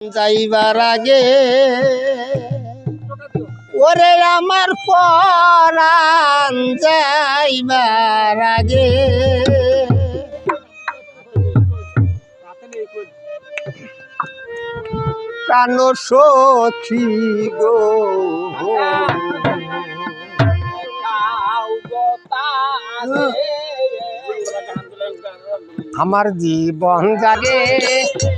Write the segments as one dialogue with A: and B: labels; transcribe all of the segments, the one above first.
A: যাইবার আগে ওরে আমার পরাণ যাইবার আগে। প্রাণ সখী গো। আমার জীবন জাগে।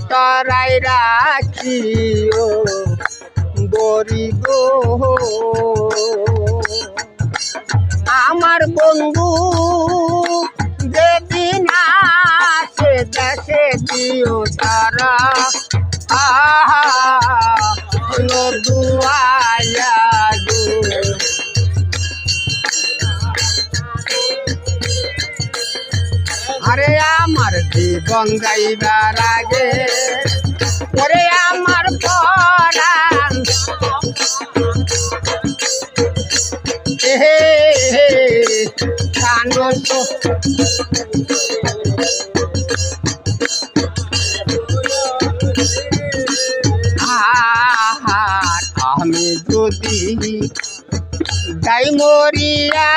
A: উতরাই রাখিও বরি গো আমার বন্ধু যেদিন আসে দেশে দিও তারা। আরে আমার জীবন যাইবার আগে ওরে আমার পরাণ। এহে কানো আমি যদি যাই মরিয়া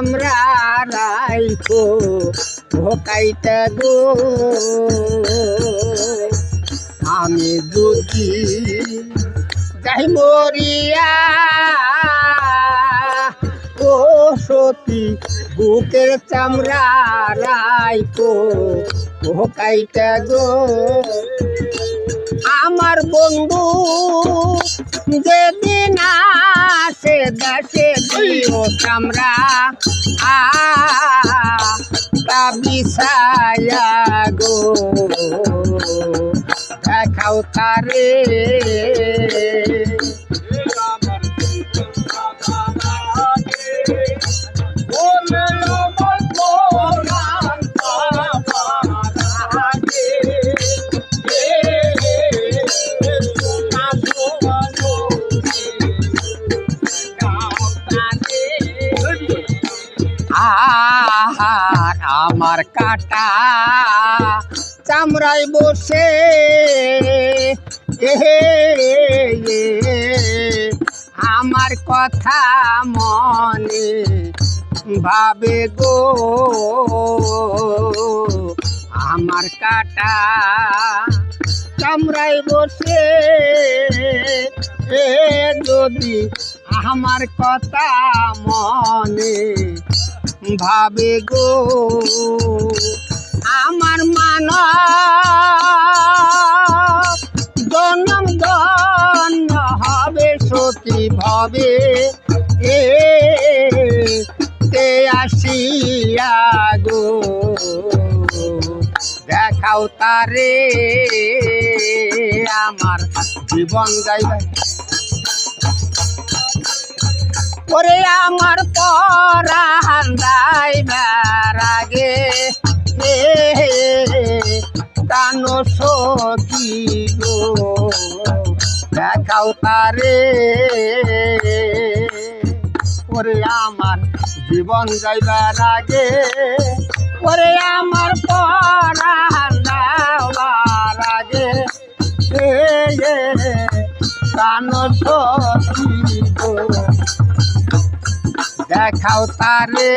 A: চামড়া রাইখো ঢোকাইতে গো। আমি যদি যাই মরিয়া। ও সতী, বুকের চামড়া রাইখো ঢোকাইতে গো। আমার বন্ধু, যেদিন দিও চামড়া আ তা গো। দেখাও তারে। আহার আমার কাটা। চামড়ায় বসে। আমার কথা মনে ভাবে গো। আমার কাটা। চামড়ায় বসে। যদি আমার কথা মনে ভাবে গো, আমার মান জনম ধন্য হবে সতী ভবে। এ তে আসিয়া গো, দেখাও তারে আমার জীবন যাইবে। ওরে আমার পরাণ যাইবার আগে হে কান সখী গো, দেখাও তারে। ওরে আমার জীবন যাইবার আগে, ওরে আমার পরাণ দেখাও তারে।